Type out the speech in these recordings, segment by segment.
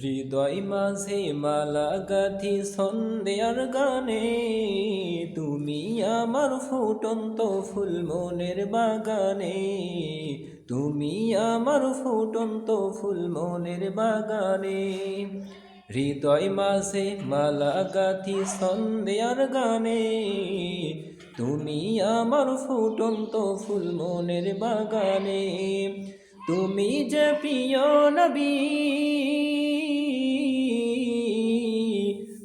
হৃদয় মাঝে মালা গাথি সন্দেয়ার গানে, তুমি আমার ফুটন্ত ফুল মনের বাগানে, তুমি আমার ফুটন্ত ফুল মনের বাগানে। হৃদয় মাঝে মালা গাথি সন্দেয়ার গানে, তুমি আমার ফুটন্ত ফুল মনের বাগানে। তুমি যে প্রিয় নবী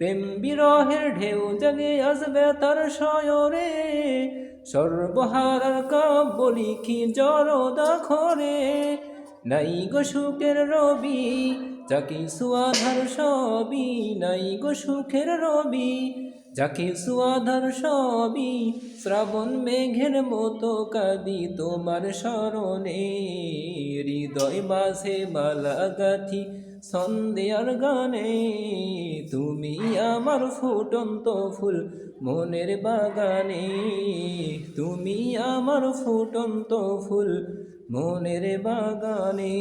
প্রেম বিরহের ঢেউ জাগে আসবে তার শয়রে সর্বহারার কাব্য লিখি জরদা খরে নাই গো সুখের রবি, যাকে সুয়াধার সবই। নাই গো সুখের রবি, যাকে সুয়াধার সবই। শ্রাবণ মেঘের মতো কাদি তোমার স্মরণে হৃদয় মাঝে মালা গাথি সন্দেয়ার গানে তুমি আমার ফুটন্ত ফুল মনের বাগানে। তুমি আমার ফুটন্ত ফুল মনের বাগানে।